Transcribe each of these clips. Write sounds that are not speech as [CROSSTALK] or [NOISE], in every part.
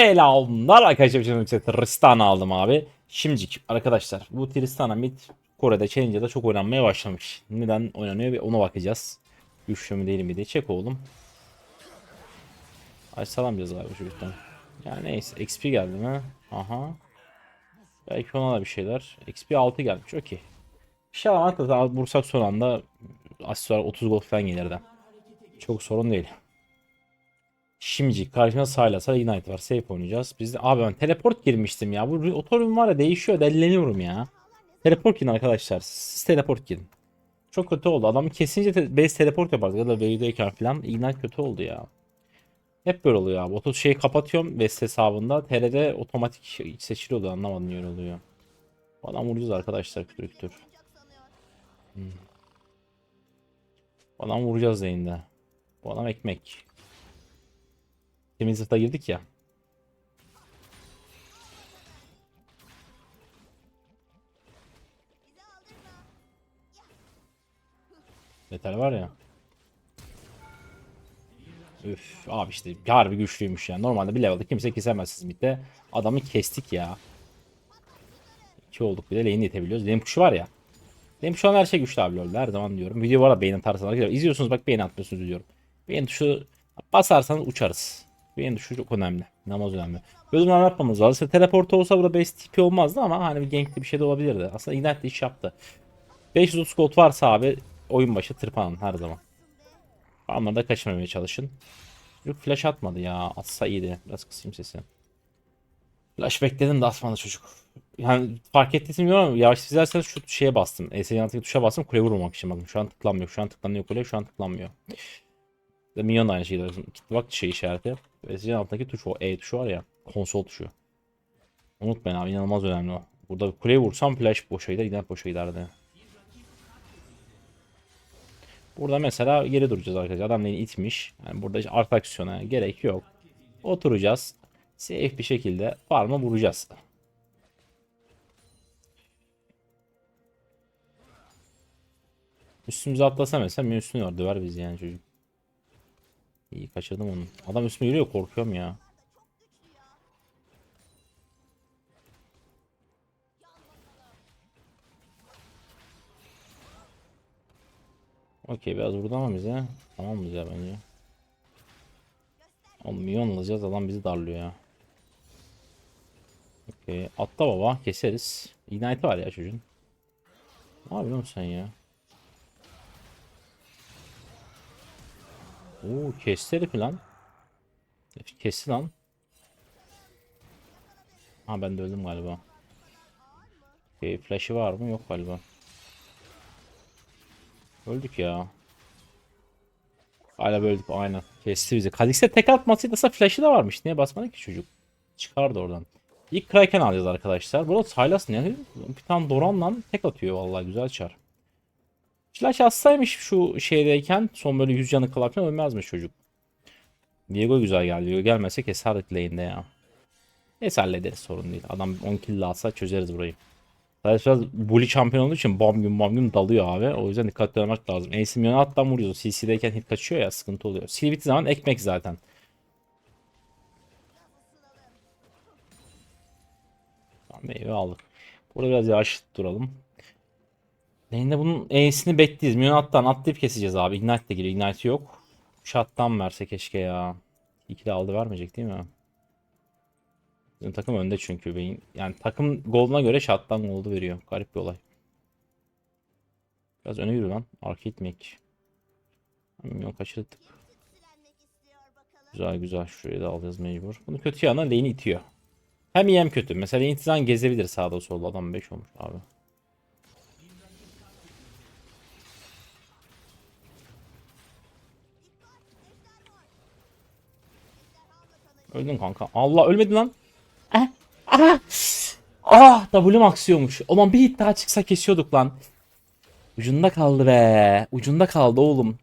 Selamlar arkadaşlar. Şimdi Tristana aldım abi. Şimdicik arkadaşlar bu Tristana mid Kore'de Challenger'da çok oynanmaya başlamış. Neden oynanıyor ve ona bakacağız. Güçlü mü değil mi diye. Çek oğlum. Ay salamayacağız galiba çocuktan. Yani neyse XP geldi mi? Aha. Belki ona da bir şeyler. XP 6 gelmiş okey. İnşallah da vursak son anda aksesuar 30 gol falan gelir de. Çok sorun değil. Şimdi karşımda Sylas'a Ignite var. Safe oynayacağız. Biz de abi ben teleport girmiştim ya. Bu otorum var ya değişiyor. Delleniyorum ya. Teleport girin arkadaşlar. Siz teleport girin. Çok kötü oldu. Adamı kesince te base teleport yaparız. Ya da Wave'deyken falan. Ignite kötü oldu ya. Hep böyle oluyor abi. Oto şeyi kapatıyorum base hesabında. TR'de otomatik seçiliyordu. Anlamadım niye oluyor. Adam vuracağız arkadaşlar kütür kütür. Hmm. Adam vuracağız yayında. Bu adam ekmek. Demin zırta girdik ya. Metal var ya. Üf abi işte harbi güçlüymüş ya. Normalde bir level'da kimse kesemez siz midde. Adamı kestik ya. İki olduk bir de lane'i itebiliyoruz. Lane kuşu var ya. Benim şu an her şey güçlü abi lol'da her zaman diyorum. Video var da beğeni atarsanız. İzliyorsunuz bak beğeni atmıyorsunuz diyorum. Beğeni tuşu basarsanız uçarız. Beğeni tuşu çok önemli. Namaz önemli. Bölüm anlatmamız lazım. İşte teleport olsa burada base tipi olmazdı ama hani bir gankli bir şey de olabilirdi. Aslında Ignite de iş yaptı. 530 gold varsa abi oyun başı tırpanın her zaman. Farmları da kaçırmamaya çalışın. Yok flash atmadı ya. Atsa iyiydi. Biraz kısayım sesini. Flash bekledim de atmadı çocuk. Yani fark ettiysen bilmiyorum ama yavaş izlerseniz şu şeye bastım. ESC'nin yanındaki tuşa bastım kule vurmamak için bakın. Şu an tıklanmıyor. Şu an tıklanıyor kule. Şu an tıklanmıyor. Minyon da aynı şeydi. Gitti bak şey işareti. ESC'nin altındaki tuş o. E tuşu var ya. Konsol tuşu. Unutmayın abi inanılmaz önemli o. Burada kuleye vursam flash boşa gider. Gider boşa giderdi. Burada mesela geri duracağız arkadaşlar. Adam beni itmiş. Yani burada hiç art aksiyona gerek yok. Oturacağız. Safe bir şekilde farm'a vuracağız. Üstümüze atlasa mesela bir üstüne var. Döver bizi yani çocuk. İyi kaçırdım onu. Adam üstüme yürüyor korkuyorum ya. Okey biraz vurdu ama bize. Tamam mı ya bence. Oğlum milyon alacağız adam bizi darlıyor ya. Okey atla baba keseriz. Ignite var ya çocuğun. Ne yapıyorsun sen ya? Oo kesti herif lan. Kesti lan. Ha ben de öldüm galiba. Okay, flash'ı var mı? Yok galiba. Öldük ya. Hala böldük aynen. Kesti bizi. Kha'Zix'e tek atmasaydı aslında flash'ı da varmış. Niye basmadı ki çocuk? Çıkardı oradan. İlk Kraken alacağız arkadaşlar. Burada Sylas ne? Bir tane Doran'la tek atıyor vallahi güzel çar. Flash atsaymış şu şeydeyken son böyle 100 canı kalarken ölmezmiş çocuk. Diego güzel geldi. Diego gelmese keserdik lane'de ya. Neyse hallederiz sorun değil. Adam 10 kill alsa çözeriz burayı. Sadece biraz bully şampiyon olduğu için bam gün bam gün dalıyor abi. O yüzden dikkatli olmak lazım. Ace Milyon'a attan vuruyoruz. CC'deyken hit kaçıyor ya sıkıntı oluyor. Sil bittiği zaman ekmek zaten. Tamam meyve aldık. Burada biraz yavaş duralım. Lane'de bunun E'sini bekliyoruz. Minyon attan atlayıp keseceğiz abi. Ignite de geliyor. Ignite yok. Shot'tan verse keşke ya. İki de aldı vermeyecek değil mi? Bizim takım önde çünkü. Beyin, yani takım goluna göre shot'tan goldu veriyor. Garip bir olay. Biraz öne yürü lan. Arka itmek. Minyon kaçırdık. Güzel güzel. Şurayı da alacağız mecbur. Bunu kötü yana lane'i itiyor. Hem iyi hem kötü. Mesela lane itizen gezebilir sağda solda. Adam 5 olmuş abi. Öldün kanka. Allah ölmedi lan. Ah, ah, ah W'm aksıyormuş. Ulan bir hit daha çıksa kesiyorduk lan. Ucunda kaldı be. Ucunda kaldı oğlum.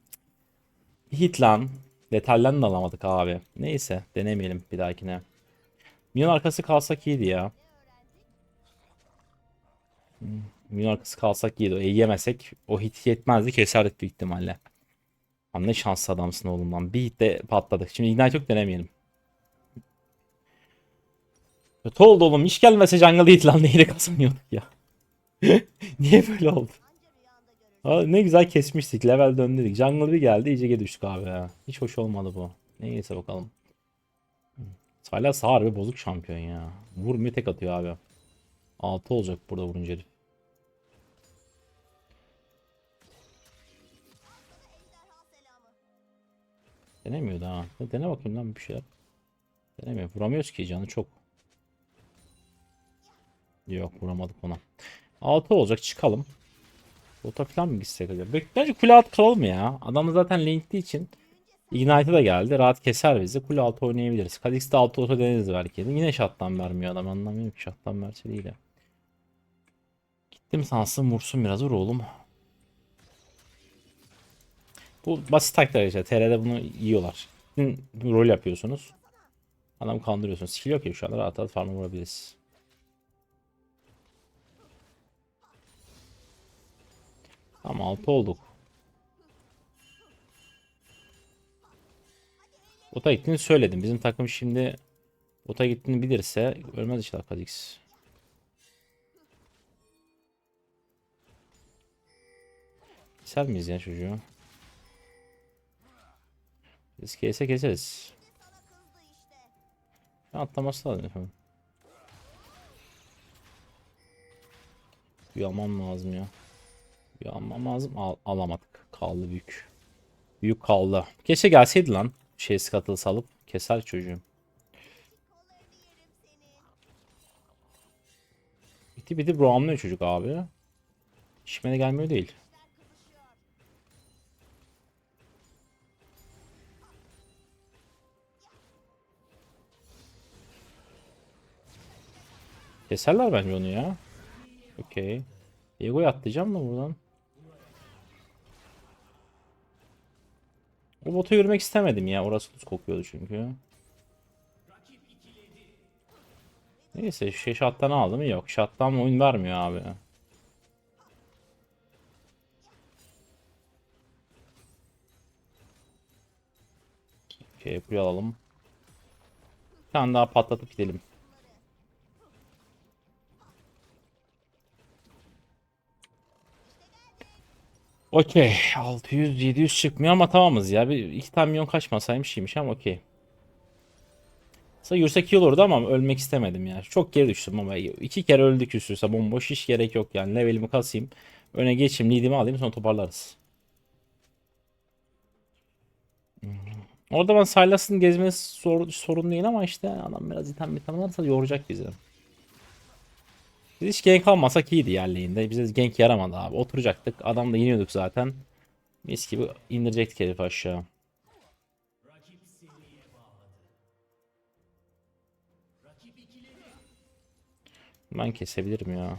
Bir hit lan. Detaylarını da alamadık abi. Neyse denemeyelim bir dahakine. Minyon arkası kalsak iyiydi ya. Minyon arkası kalsak iyiydi. E, yemesek o hit yetmezdi keserdik büyük ihtimalle. Lan ne şanslı adamsın oğlum lan. Bir hit de patladık. Şimdi ignite çok denemeyelim. Kötü oldu oğlum. Hiç gelmese jungle değil lan. Neydi kazanıyorduk ya. [LAUGHS] Niye böyle oldu? Aa, ne güzel kesmiştik. Level döndürdük. Jungle bir geldi. iyice düştük abi ya. Hiç hoş olmadı bu. Neyse bakalım. Silas harbi bozuk şampiyon ya. Vurmuyor tek atıyor abi. 6 olacak burada vurunca herif. Denemiyordu ha. Ya Dene bakayım lan bir şeyler. Denemiyor. Vuramıyoruz ki canı çok. Yok vuramadık ona. 6 olacak çıkalım. Bota falan mı gitsek acaba? Bence kule altı kalalım ya. Adam zaten linkli için. Ignite'e da geldi. Rahat keser bizi. Kule altı oynayabiliriz. Kha'Zix'te altı olsa deneriz belki. Yine şattan vermiyor adam. Anlamıyorum ki şattan verse değil. Gittim sansın vursun biraz vur oğlum. Bu basit taktikler işte. TR'de bunu yiyorlar. Gittin, rol yapıyorsunuz. Adam kandırıyorsunuz. Skill yok ya şu anda rahat rahat farm'a vurabiliriz. Tamam 6 olduk. Ota gittiğini söyledim. Bizim takım şimdi Ota gittiğini bilirse ölmez işte Kha'Zix. Keser miyiz ya çocuğu? Biz kese keseriz. Atlaması lazım efendim. Bir almam lazım ya. Bir almam lazım. Al- alamadık. Kaldı büyük. Büyük kaldı. Keşke gelseydi lan. Şey skatılı salıp keser çocuğum. Biti biti roamlıyor çocuk abi. İşime gelmiyor değil. Keserler bence onu ya. Okey. Diego'yu atlayacağım mı buradan? O bota yürümek istemedim ya. Orası tuz kokuyordu çünkü. Neyse şey shot'tan aldım. Yok shot'tan oyun vermiyor abi. Okey buraya alalım. Bir tane daha patlatıp gidelim. Okey. 600 700 çıkmıyor ama tamamız ya. Bir iki tane milyon kaçmasaymış iyiymiş ama okey. Aslında yürüsek iyi olurdu ama ölmek istemedim ya. Çok geri düştüm ama iki kere öldük üst üste bomboş hiç gerek yok yani. Levelimi kasayım. Öne geçeyim, lead'imi alayım sonra toparlarız. Hmm. Orada ben Sylas'ın gezmesi zor, sorun değil ama işte adam biraz item item varsa yoracak bizi. Biz hiç gank almasak iyiydi yerliğinde. Bize gank yaramadı abi. Oturacaktık. Adam da yeniyorduk zaten. Mis gibi indirecektik herifi aşağı. Ben kesebilirim ya.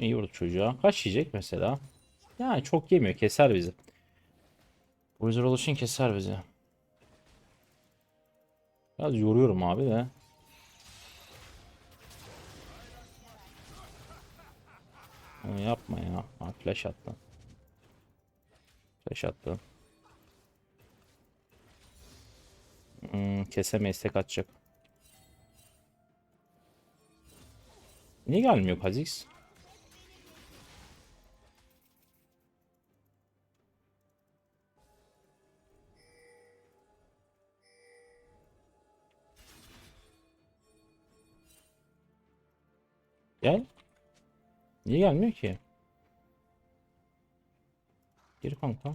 İyi vurdu çocuğa. Kaç yiyecek mesela? Yani çok yemiyor. Keser bizi. Wizard oluşun keser bizi. Biraz yoruyorum abi de. Onu yapma ya. Ha, flash attı. Flash attı. Hmm, kesemeyiz tek atacak. Niye gelmiyor Kha'Zix? Gel. Niye gelmiyor ki? Gir kanka.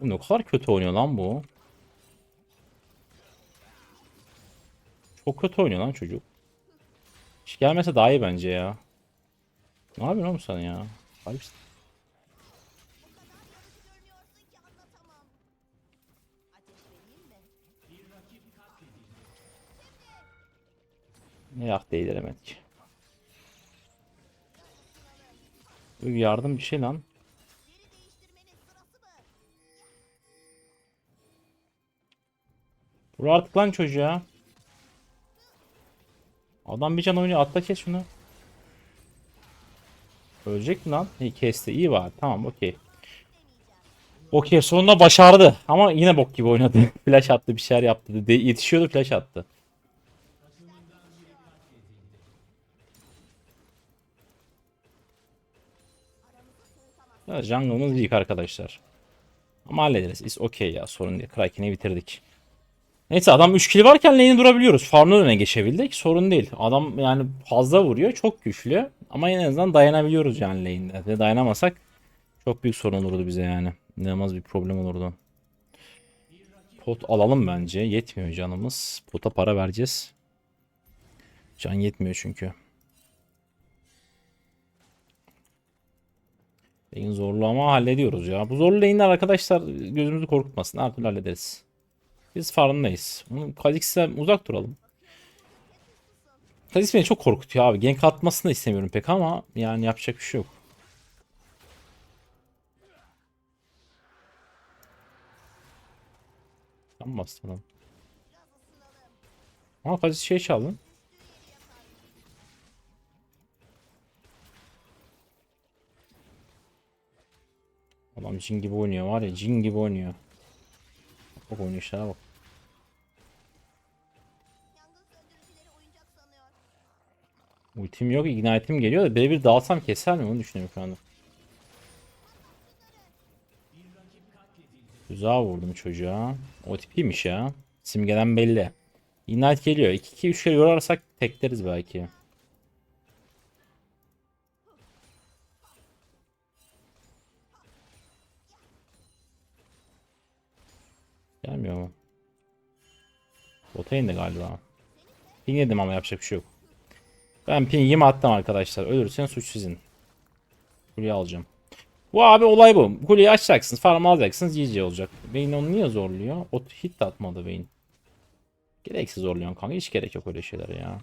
Bu ne kadar kötü oynuyor lan bu. Çok kötü oynuyor lan çocuk. Hiç gelmese daha iyi bence ya. Ne yapıyorsun oğlum sen ya? Garipsin. Ne yak değdiremedik. Yardım bir şey lan. Vur artık lan çocuğa. Adam bir can oynuyor. Atla kes şunu. Ölecek mi lan? İyi kesti. İyi var. Tamam okey. Okey sonunda başardı. Ama yine bok gibi oynadı. [LAUGHS] flash attı bir şeyler yaptı. De yetişiyordu flash attı. Evet, jungle'ımız weak arkadaşlar. Ama hallederiz. Is okey ya sorun değil. Kraken'i bitirdik. Neyse adam 3 kill varken lane'i durabiliyoruz. Farm'ın öne geçebildik. Sorun değil. Adam yani fazla vuruyor. Çok güçlü. Ama en azından dayanabiliyoruz yani lane'de. Ve dayanamasak çok büyük sorun olurdu bize yani. İnanılmaz bir problem olurdu. Pot alalım bence. Yetmiyor canımız. Pota para vereceğiz. Can yetmiyor çünkü. Lane zorlu ama hallediyoruz ya. Bu zorlu lane'ler arkadaşlar gözümüzü korkutmasın. Her türlü hallederiz. Biz farmdayız. Kha'Zix'ten uzak duralım. Kha'Zix beni çok korkutuyor abi. Gank atmasını da istemiyorum pek ama yani yapacak bir şey yok. Tam bastı lan. Ama Kha'Zix şey çaldı. Adam cin gibi oynuyor var ya cin gibi oynuyor. Bak oynayışlara bak. Ultim yok, ignite'im geliyor da bir dalsam keser mi onu düşünüyorum şu anda. Güzel vurdum çocuğa. O tipiymiş ya. Simgeden belli. Ignite geliyor. 2-2-3 kere yorarsak tekleriz belki. Gelmiyor mu? Bota indi galiba. Ping yedim ama yapacak bir şey yok. Ben pingimi attım arkadaşlar. Ölürsen suç sizin. Kuleyi alacağım. Bu abi olay bu. Kuleyi açacaksınız. Farm alacaksınız. GG olacak. Vayne onu niye zorluyor? O hit de atmadı Vayne. Gereksiz zorluyorsun kanka. Hiç gerek yok öyle şeylere ya.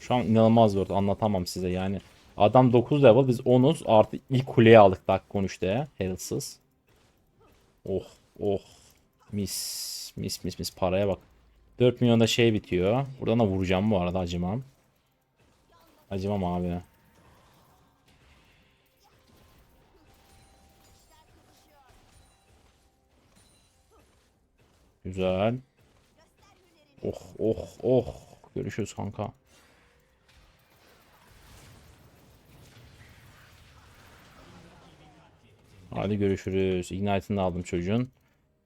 Şu an inanılmaz zor. Anlatamam size yani. Adam 9 level biz 10'uz. Artı ilk kuleyi aldık dakika 13'te. Heralsız. Oh oh. Mis mis mis mis paraya bak. 4 milyonda şey bitiyor. Buradan da vuracağım bu arada acımam. Acımam abi. Güzel. Oh oh oh. Görüşürüz kanka. Hadi görüşürüz. Ignite'ını aldım çocuğun.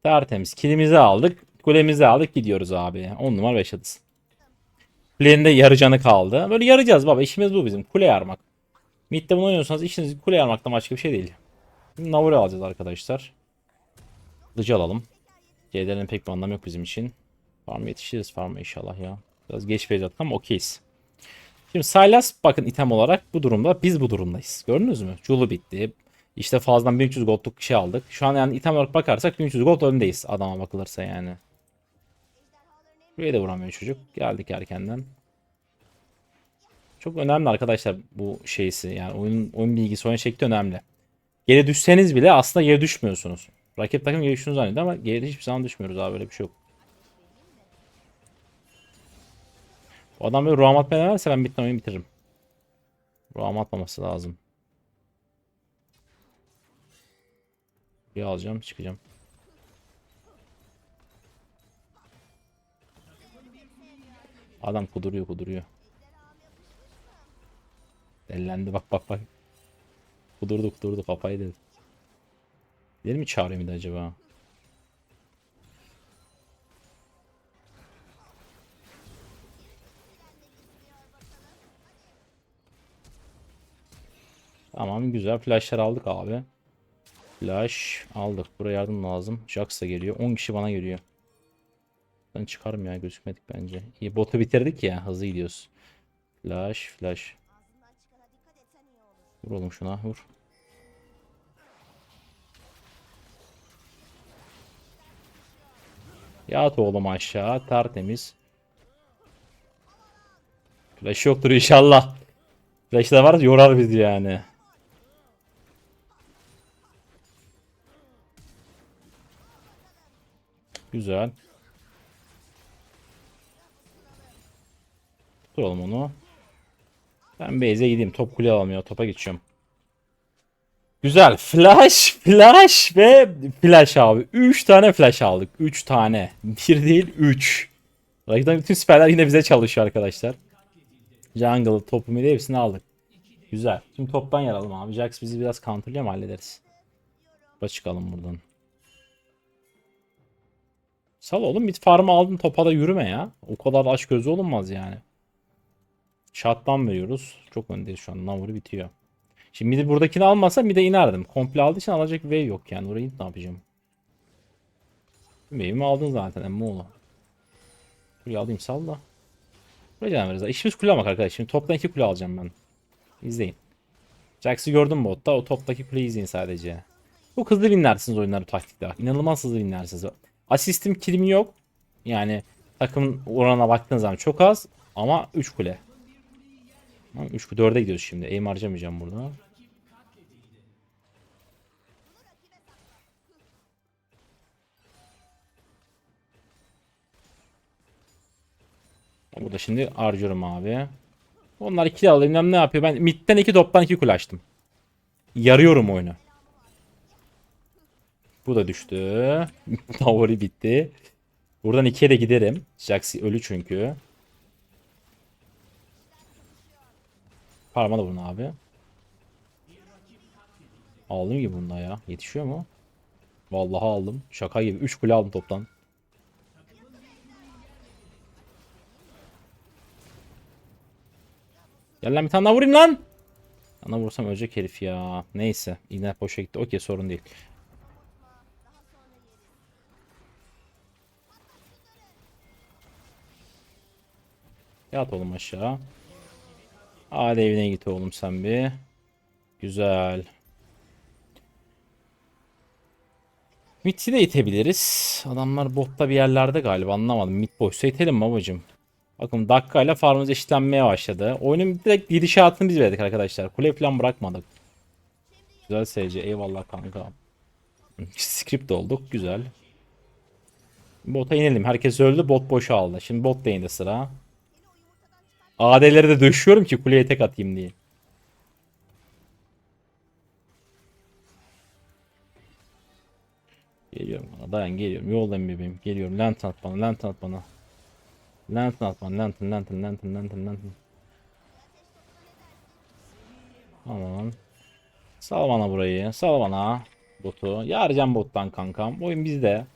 Tertemiz. Kilimizi aldık. Kulemizi aldık. Gidiyoruz abi. 10 numara 5 yıldız. Kulenin de yarı canı kaldı. Böyle yarayacağız baba. İşimiz bu bizim. Kule yarmak. Mid'de bunu oynuyorsanız işiniz kule yarmaktan başka bir şey değil. Navur'u alacağız arkadaşlar. Kılıcı alalım. C'lerin pek bir anlamı yok bizim için. Farm yetişiriz farm'a inşallah ya. Biraz geç base attık ama okeyiz. Şimdi Sylas bakın item olarak bu durumda biz bu durumdayız. Gördünüz mü? Julu bitti. İşte fazladan 1300 gold'luk şey aldık. Şu an yani item olarak bakarsak 1300 gold öndeyiz adama bakılırsa yani. Buraya da vuramıyor çocuk. Geldik erkenden. Çok önemli arkadaşlar bu şeysi. Yani oyun, oyun bilgisi, oyun şekli önemli. Geri düşseniz bile aslında geri düşmüyorsunuz. Rakip takım geri düştüğünü zannediyor ama geri hiçbir zaman düşmüyoruz abi öyle bir şey yok. Bu adam böyle roam atmaya denerse ben bitten oyunu bitiririm. Roam atmaması lazım. Bir alacağım çıkacağım. Adam kuduruyor kuduruyor. Dellendi bak bak bak. Kudurdu kudurdu kafayı dedi. Gidelim mi çağırayım de acaba? Tamam güzel flashlar aldık abi. Flash aldık. Buraya yardım lazım. Jax da geliyor. 10 kişi bana geliyor. Ben çıkarım ya gözükmedik bence. İyi botu bitirdik ya. Hızlı gidiyoruz. Flash flash. Vur oğlum şuna vur. Yat oğlum aşağı tertemiz. Flash yoktur inşallah. Flash da var yorar bizi yani. Güzel. Oğlum onu. Ben base'e gideyim. Top kule alamıyor. Topa geçiyorum. Güzel. Flash, flash ve flash abi. 3 tane flash aldık. 3 tane. 1 değil 3. Rakipten bütün siperler yine bize çalışıyor arkadaşlar. Jungle, topu midi hepsini aldık. Güzel. Şimdi toptan yaralım abi. Jax bizi biraz counterlıyor mu hallederiz. Çıkalım buradan. Sal oğlum mid farmı aldın topa da yürüme ya. O kadar aç gözü olunmaz yani. Shot'tan veriyoruz. Çok öndeyiz şu an. Navuru bitiyor. Şimdi midi buradakini almasa mid'e inerdim. Komple aldığı için alacak wave yok yani. Orayı ne yapacağım? Wave'imi aldın zaten emmoğlu. Kuleyi alayım sal da. Buraya devam ederiz. İşimiz kule almak arkadaşlar. Şimdi toptan iki kule alacağım ben. İzleyin. Jax'ı gördüm botta? O toptaki kuleyi izleyin sadece. Çok hızlı winlersiniz oyunları taktikte. İnanılmaz hızlı winlersiniz. Asistim kilim yok. Yani takım oranına baktığın zaman çok az. Ama 3 kule. 3 kule 4'e gidiyoruz şimdi. Aim harcamayacağım burada. Burada şimdi harcıyorum abi. Onlar ikili. Bilmem ne yapıyor. Ben midden iki toptan iki kule açtım. Yarıyorum oyunu. Bu da düştü. [LAUGHS] Favori bitti. Buradan ikiye de giderim. Jaxi ölü çünkü. Parma da bunu abi. Aldım gibi bunda ya. Yetişiyor mu? Vallahi aldım. Şaka gibi. 3 kule aldım toptan. Gel lan bir tane daha vurayım lan. Ana vursam ölecek herif ya. Neyse. İğne boşa gitti. Okey sorun değil. Yat oğlum aşağı. Hadi evine git oğlum sen bir. Güzel. Mid'i de itebiliriz. Adamlar botta bir yerlerde galiba anlamadım. Mid boşsa itelim babacım. Bakın dakikayla farmımız eşitlenmeye başladı. Oyunun direkt gidişatını biz verdik arkadaşlar. Kule falan bırakmadık. Güzel SC eyvallah kanka. Script olduk güzel. Bota inelim. Herkes öldü. Bot boşa aldı. Şimdi bot da indi sıra. AD'leri de döşüyorum ki kuleye tek atayım diye. Geliyorum bana. Dayan geliyorum. Yoldayım bebeğim. Geliyorum. Lantern at bana. Lantern at bana. Lantern at bana. Lantern, lantern, lantern, lantern, lantern. Tamam. Sal bana burayı. Sal bana. Botu. Yarcan bottan kankam. Oyun bizde.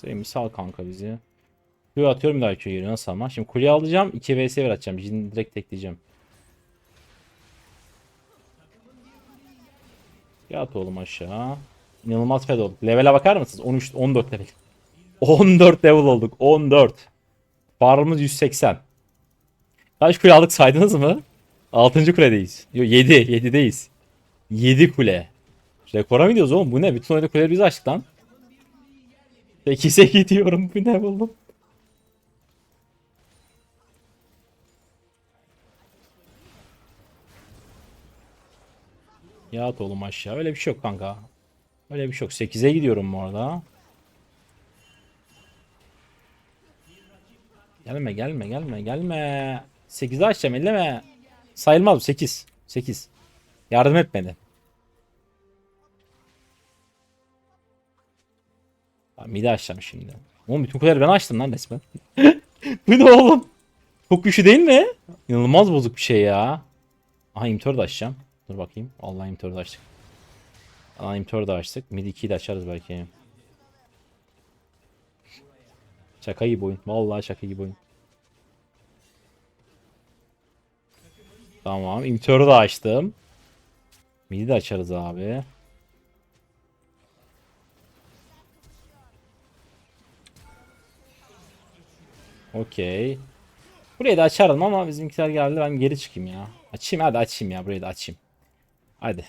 Sevimi sal kanka bizi. Kuyu atıyorum daha geliyor. Nasıl ama? Şimdi kuleyi alacağım. 2 vs 1 atacağım. Şimdi direkt tekleyeceğim. Yat oğlum aşağı. İnanılmaz fed olduk. Level'e bakar mısınız? 13, 14 level. [LAUGHS] 14 level olduk. 14. Farmımız 180. Kaç kule aldık saydınız mı? 6. kuledeyiz. Yo 7. 7'deyiz. 7 kule. Rekora mı gidiyoruz oğlum? Bu ne? Bütün oyunda kuleleri biz açtık lan. 8'e gidiyorum. Bu ne oğlum? Yat oğlum aşağı. Öyle bir şey yok kanka. Öyle bir şey yok. 8'e gidiyorum bu arada. Gelme gelme gelme gelme. 8'e açacağım elleme. Sayılmaz bu 8. 8. Yardım et beni. Tamam, midi açacağım şimdi. Oğlum bütün kuleleri ben açtım lan resmen. [LAUGHS] bu ne oğlum? Çok güçlü değil mi? İnanılmaz bozuk bir şey ya. Aha imtör de açacağım. Dur bakayım. Allah imtör de açtık. Ana imtör de açtık. Mid 2'yi de açarız belki. Şaka gibi oyun. Vallahi şaka gibi oyun. Tamam. imtörü de açtım. Mid'i de açarız abi. Okey. Burayı da açarım ama bizimkiler geldi ben geri çıkayım ya. Açayım hadi açayım ya burayı da açayım. Hadi.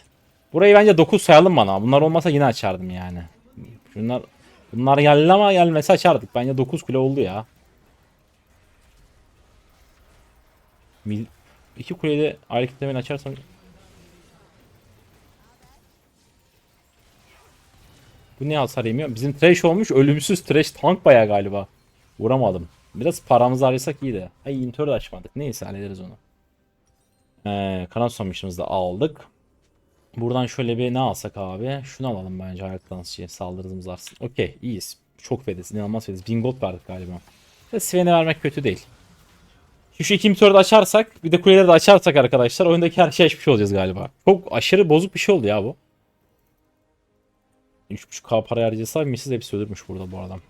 Burayı bence 9 sayalım bana. Bunlar olmasa yine açardım yani. Bunlar bunlar geldi ama gelmese açardık. Bence 9 kule oldu ya. Mil, iki kuleyi ayrı kitlemeyi açarsam Bu ne hasar yemiyor? Bizim trash olmuş. Ölümsüz trash tank bayağı galiba. Vuramadım. Biraz paramızı harcasak iyi de. Ay intör de açmadık. Neyse hallederiz onu. Ee, kanat sonuçlarımızı da aldık. Buradan şöyle bir ne alsak abi? Şunu alalım bence hayat dansçıya. Saldırımız artsın. Okey iyiyiz. Çok fediz. İnanılmaz fediz. 1000 gold verdik galiba. Ve Sven'e vermek kötü değil. Şu şu iki mitörü de açarsak bir de kuleleri de açarsak arkadaşlar oyundaki her şey açmış olacağız galiba. Çok aşırı bozuk bir şey oldu ya bu. 3.5k para harcasa Mrs. hepsi ölürmüş burada bu adam.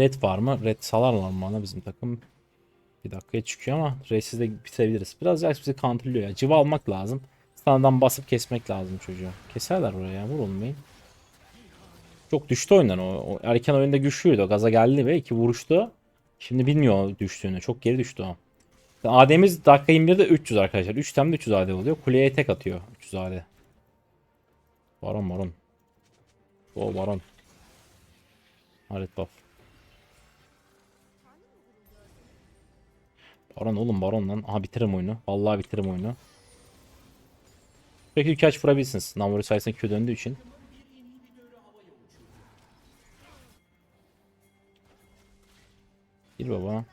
Red var mı? Red salarlar mı bana bizim takım? Bir dakikaya çıkıyor ama Red'siz de bitirebiliriz. Biraz Jax bizi counterlıyor ya. Civa almak lazım. Standdan basıp kesmek lazım çocuğu. Keserler oraya vur olmayın. Çok düştü oyundan o. o. Erken oyunda güçlüydü o. Gaza geldi ve iki vuruştu. Şimdi bilmiyor düştüğünü. Çok geri düştü o. AD'miz dakika 21'de 300 arkadaşlar. 3 temde 300 AD oluyor. Kuleye tek atıyor 300 AD. Baron baron. O baron. Haret buff. Baron oğlum baron lan. Aha bitiririm oyunu. Vallahi bitiririm oyunu. Peki birkaç vurabilirsiniz. Namuru sayesinde Q döndüğü için. Gir baba.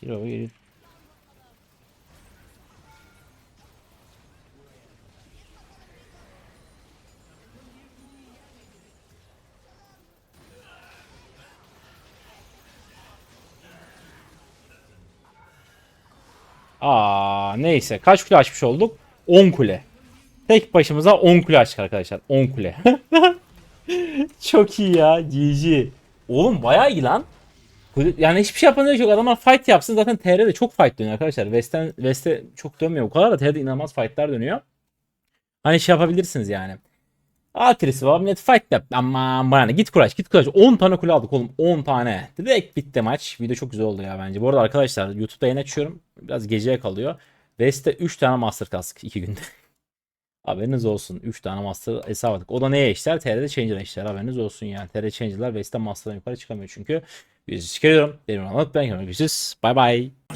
Gir baba gir. Aa neyse kaç kule açmış olduk? 10 kule. Tek başımıza 10 kule açtık arkadaşlar. 10 kule. [LAUGHS] Çok iyi ya. GG. Oğlum bayağı iyi lan. Yani hiçbir şey yapmadan yok. Adamlar fight yapsın. Zaten TR'de çok fight dönüyor arkadaşlar. West'ten, West'te çok dönmüyor. O kadar da TR'de inanılmaz fightlar dönüyor. Hani şey yapabilirsiniz yani. Atrisi var. Net fight yap. Aman bana. Git kulaç git kulaç. 10 tane kule aldık oğlum. 10 tane. Direkt bitti maç. Video çok güzel oldu ya bence. Bu arada arkadaşlar YouTube'da yayın açıyorum. Biraz geceye kalıyor. West'te 3 tane master kastık 2 günde. [LAUGHS] Haberiniz olsun. 3 tane master hesapladık. O da neye eşler? TR'de Changer'a eşler. Haberiniz olsun yani. TR Changer'lar West'ten master'dan yukarı çıkamıyor çünkü. Yüzü çıkarıyorum. Benim anlat ben. Görüşürüz. Can you